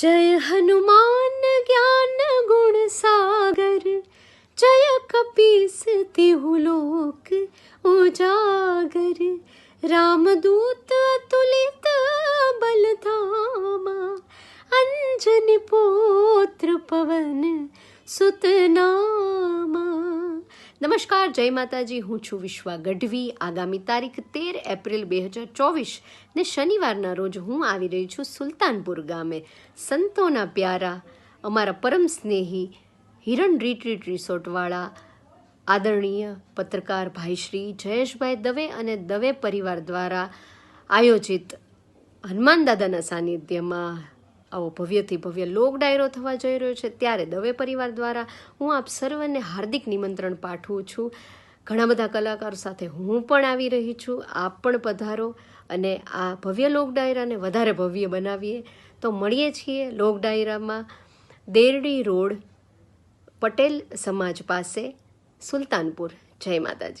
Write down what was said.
જય હનુમાન જ્ઞાન ગુણ સાગર જય કપીસ તિહુ લોક ઉજાગર રામદૂત અતુલિત બલધામા અંજન પોત્ર પવન સુતનામા નમસ્કાર, જય માતાજી. હું છું વિશ્વા ગઢવી. આગામી તારીખ તેર એપ્રિલ બે હજાર ચોવીસ ને શનિવારના રોજ હું આવી રહી છું સુલતાનપુર ગામે. સંતોના પ્યારા, અમારા પરમ સ્નેહી, હિરણ રીટ્રીટ રિસોર્ટવાળા, આદરણીય પત્રકાર ભાઈશ્રી જયેશભાઈ દવે અને દવે પરિવાર દ્વારા આયોજિત હનુમાન દાદાના સાનિધ્યમાં આવો ભવ્યથી ભવ્ય લોક ડાયરો થવા જઈ રહ્યો છે. ત્યારે દવે પરિવાર દ્વારા હું આપ સર્વને હાર્દિક નિમંત્રણ પાઠવું છું. ઘણા બધા કલાકારો સાથે હું પણ આવી રહી છું. આપ પણ પધારો અને આ ભવ્ય લોક ડાયરાને વધારે ભવ્ય બનાવીએ. તો મળીએ છીએ લોક ડાયરામાં. દેરડી રોડ, પટેલ સમાજ પાસે, સુલતાનપુર. જય માતાજી.